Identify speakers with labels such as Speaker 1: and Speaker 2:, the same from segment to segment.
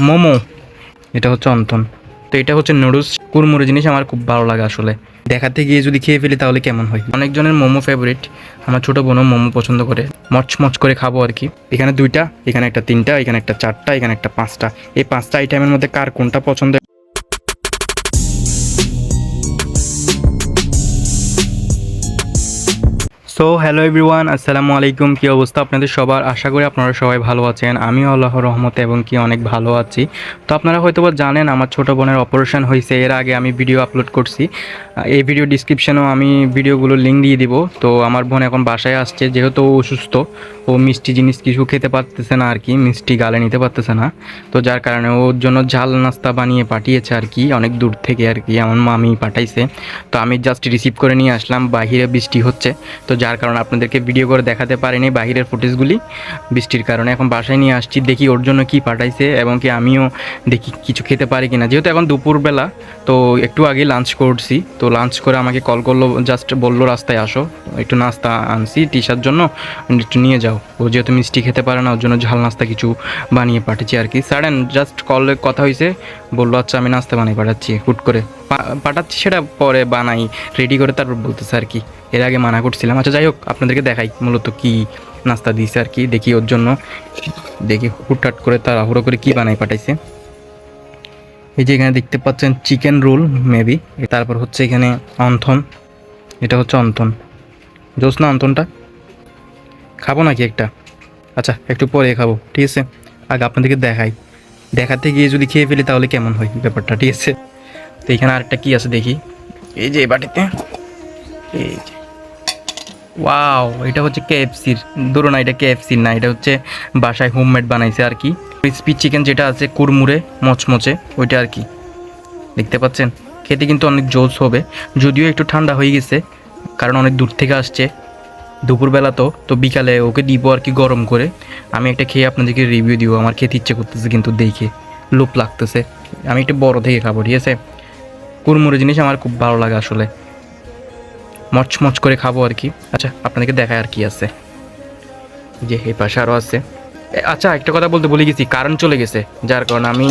Speaker 1: মোমো। এটা হচ্ছে অন্তন। তো এটা হচ্ছে নুডলস। কুরমুরে জিনিস আমার খুব ভালো লাগে আসলে। দেখাতে গিয়ে যদি খেয়ে ফেলি তাহলে কেমন হয়? অনেকজনের মোমো ফেভারিট আমার ছোট বোনও মোমো পছন্দ করে। মচমচ করে খাব আর কি। এখানে দুইটা, এখানে একটা তিনটা, এখানে একটা চারটা, এখানে একটা পাঁচটা। এই পাঁচটা আইটেমের মধ্যে কার কোনটা পছন্দ? সো হ্যালো এভরিওয়ান আসসালামু আলাইকুম। কী অবস্থা আপনাদের সবার? আশা করি আপনারা সবাই ভালো আছেন। আমিও আল্লাহর রহমতে এবং কি অনেক ভালো আছি। তো আপনারা হয়তো জানেন, আমার ছোটো বোনের অপারেশন হয়েছে। এর আগে আমি ভিডিও আপলোড করছি। এই ভিডিও ডিসক্রিপশনেও আমি ভিডিওগুলো লিঙ্ক দিয়ে দিব। তো আমার বোন এখন বাসায় আসছে, যেহেতু অসুস্থ। ও মিষ্টি জিনিস কিছু খেতে পারতেছে না আর কি মিষ্টি গালে নিতে পারতেছে না। তো যার কারণে ওর জন্য ঝাল নাস্তা বানিয়ে পাঠিয়েছে আর কি অনেক দূর থেকে আর কি আমার মামি পাঠাইছে। তো আমি জাস্ট রিসিভ করে নিয়ে আসলাম, বাহিরে বৃষ্টি হচ্ছে। তো যার কারণে আপনাদেরকে ভিডিও করে দেখাতে পারিনি বাহিরের ফুটেজগুলি বৃষ্টির কারণে এখন বাসায় নিয়ে আসছি, দেখি ওর জন্য কি পাঠাইছে এবং কি আমিও দেখি কিছু খেতে পারি কিনা। যেহেতু এখন দুপুরবেলা, তো একটু আগে লাঞ্চ করছি। তো লাঞ্চ করে আমাকে কল করল জাস্ট বলল, রাস্তায় আসো, একটু নাস্তা আনছি টিশার জন্য, একটু নিয়ে যাও। ও যেহেতু মিষ্টি খেতে পারে না, ওর জন্য ঝাল নাস্তা কিছু বানিয়ে পাঠিয়েছি আর কি। সাডেন জাস্ট কলে কথা হয়েছে বলল আচ্ছা আমি নাস্তা বানিয়ে পাঠাচ্ছি। হুট করে পাঠাচ্ছি সেটা পরে বানাই রেডি করে তারপর বলতেছে আর কি। এর আগে মানা করছিলাম। আচ্ছা যাই হোক, আপনাদেরকে দেখাই মূলত কি নাস্তা দিয়েছে আর কি, দেখি ওর জন্য। দেখি হুটহাট করে তাড়াহুড়ো করে কি বানাই পাঠাইছে। এই যে এখানে দেখতে পাচ্ছেন চিকেন রোল, মেবি। তারপর হচ্ছে এখানে অন্থন। এটা হচ্ছে অন্থন। জোস না অন্থনটা? খাব নাকি একটা? আচ্ছা একটু পরে খাব, ঠিক আছে? আগে আপনাদেরকে দেখাই। দেখাতে গিয়ে যদি খেয়ে ফেলি তাহলে কেমন হয় ব্যাপারটা, ঠিক আছে? তো এখানে আরেকটা কি আছে দেখি। এই যে বাটিতে। এই যে। ওয়াও এটা হচ্ছে কেএফসির ধরো না, এটা কেএফসির না, এটা হচ্ছে বাসায় হোমমেড বানাইছে আর কি। ক্রিসপি চিকেন যেটা আছে কুরমুরে মচমচে, ওইটা আর কি। দেখতে পাচ্ছেন? খেতে কিন্তু অনেক জোস হবে। যদিও একটু ঠান্ডা হয়ে গেছে, কারণ অনেক দূর থেকে আসছে। দুপুরবেলা তো তো বিকালে ওকে দিব আর কি গরম করে। আমি একটা খেয়ে আপনাদেরকে রিভিউ দিব, আমার খেতে ইচ্ছে করতেছে কিন্তু দেখে। লোপ লাগতেছে। আমি একটু বড় থেকে খাব, ঠিক আছে? কুরমুরে জিনিস আমার খুব ভালো লাগে আসলে। মচমচ করে খাব আর কি। আচ্ছা আপনাদেরকে দেখায় আর কি আছে। যে এই পাশে আরও আছে। আচ্ছা একটা কথা বলতে ভুলে গেছি কারেন্ট চলে গেছে। যার কারণে আমি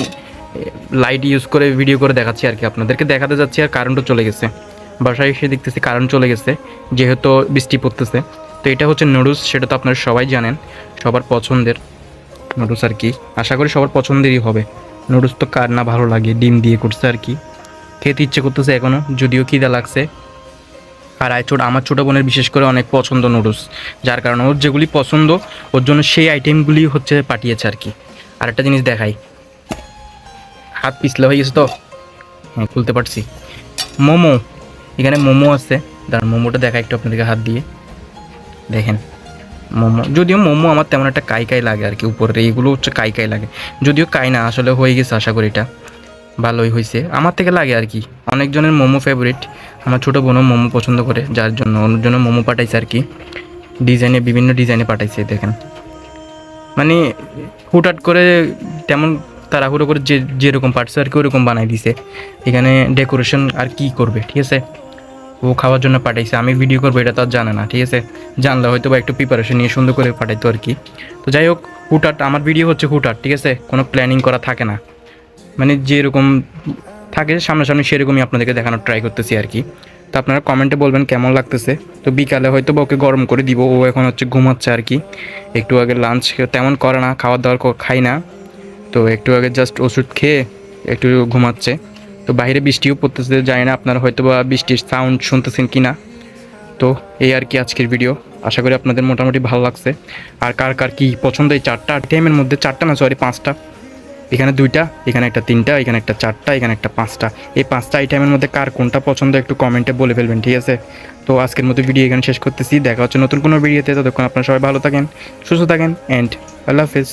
Speaker 1: লাইট ইউজ করে ভিডিও করে দেখাচ্ছি আর কি আপনাদেরকে। দেখাতে যাচ্ছি আর কারেন্টও চলে গেছে। বাসায় এসে দেখতেছি কারেন্ট চলে গেছে, যেহেতু বৃষ্টি পড়তেছে। তো এটা হচ্ছে নুডলস সেটা তো আপনারা সবাই জানেন, সবার পছন্দের নুডলস আর কি। আশা করি সবার পছন্দেরই হবে। নুডলস তো কার না ভালো লাগে, ডিম দিয়ে করছে আর কি। খেতে ইচ্ছে করতেছে এখনও যদিও খিদা লাগছে। আর ছোট আমার ছোটো বোনের বিশেষ করে অনেক পছন্দ নুডলস যার কারণে ওর যেগুলি পছন্দ, ওর জন্য সেই আইটেমগুলি হচ্ছে পাঠিয়েছে আর কি। আর একটা জিনিস দেখাই। হাত পিছলে হয়ে গেছে তো? হ্যাঁ খুলতে পারছি। মোমো, এখানে মোমো আছে। দাঁড়ান, মোমোটা দেখা একটু আপনাদেরকে হাত দিয়ে। দেখেন, মোমো, যদিও মোমো আমার তেমন একটা কাই কাই লাগে আর কি উপরে এইগুলো হচ্ছে কাই কাই লাগে। যদিও কাই না, আসলে হয়ে গেছে, আশা করি এটা। ভালোই হয়েছে আমার থেকে লাগে আর কি। অনেকজনের মোমো ফেভারিট আমার ছোটো বোনও মোমো পছন্দ করে, যার জন্য ওর জন্য মোমো পাঠাইছে আর কি। ডিজাইনে, বিভিন্ন ডিজাইনে পাঠাইছে, দেখেন। মানে হুটহাট করে তেমন তাড়াহুড়ো করে যে, যেরকম পারছে আর কি, ওরকম বানাই দিছে। এখানে ডেকোরেশন আর কি করবে, ঠিক আছে? ও খাওয়ার জন্য পাঠাইছে। আমি ভিডিও করব, এটা তো আর জানে না, ঠিক আছে? জানলে হয়তো বা একটু প্রিপারেশন নিয়ে সুন্দর করে পাঠাইতো আর কি। তো যাই হোক, হুটহাট, আমার ভিডিও হচ্ছে হুটহাট, ঠিক আছে? কোনো প্ল্যানিং করা থাকে না। মানে যেরকম থাকে সামনাসামনি সেরকমই আপনাদেরকে দেখানোর ট্রাই করতেছি আর কি। তো আপনারা কমেন্টে বলবেন কেমন লাগতেছে। তো বিকালে হয়তো বা ওকে গরম করে দিব, ও এখন হচ্ছে ঘুমাচ্ছে আর কি। একটু আগে লাঞ্চ তেমন করে না খাওয়ার দাওয়ার খাই না। তো একটু আগে জাস্ট ওষুধ খেয়ে একটু ঘুমাচ্ছে। তো বাইরে বৃষ্টিও পড়তেছে, জানি না আপনারা হয়তো বা বৃষ্টির সাউন্ড শুনতেছেন কি না তো এই আর কি আজকের ভিডিও আশা করি আপনাদের মোটামুটি ভালো লাগছে। আর কার কার কি পছন্দ এই চারটা? টাইমের মধ্যে চারটা না সরি পাঁচটা? এখানে দুইটা, এখানে একটা তিনটা, এখানে একটা চারটা, এখানে একটা পাঁচটা। এই পাঁচটা আইটেমের মধ্যে কার কোনটা পছন্দ একটু কমেন্টে বলে ফেলবেন, ঠিক আছে? তো আজকের মতো ভিডিও এখানে শেষ করতেছি। দেখা হচ্ছে নতুন কোনো ভিডিওতে ততক্ষণ আপনারা সবাই ভালো থাকেন, সুস্থ থাকেন অ্যান্ড আল্লাহ হাফেজ।